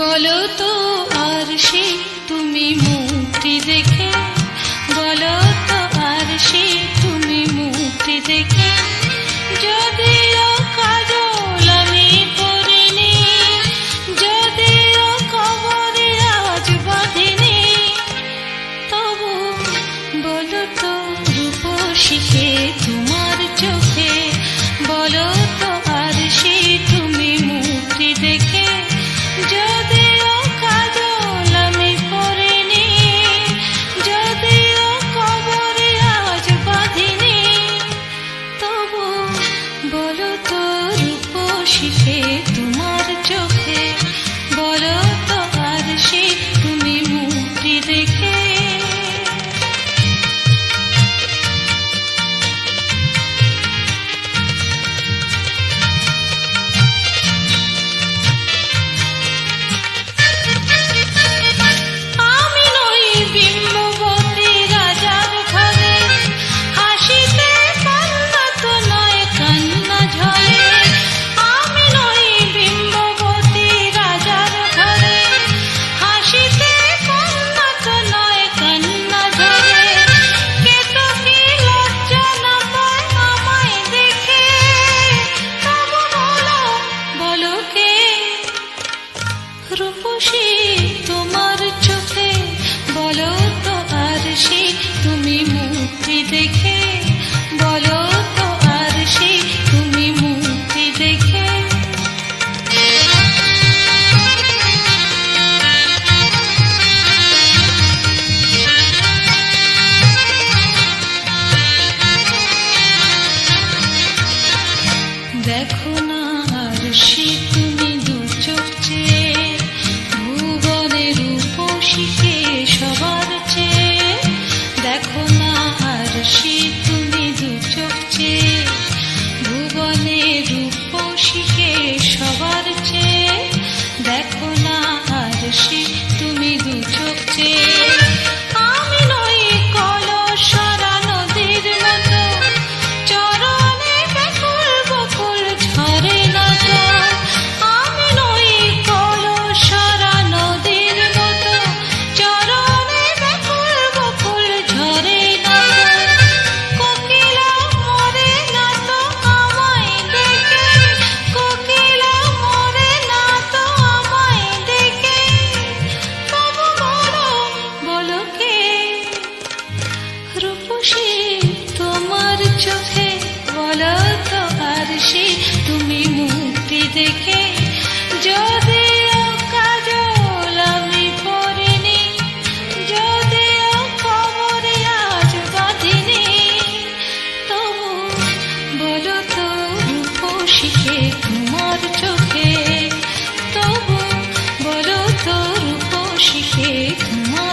বলো তো আর সে তুমি মুক্তি দেখে। বলো তো আর সে তুমি মুক্তি দেখে। যদিও যদিও আজ তবু বলো তো তোমার চোখে? বলো তো আর সে তুমি মুক্তি দেখে। শিখে তোমার চোখে। তবু বলো তো রূপ শিখে তোমার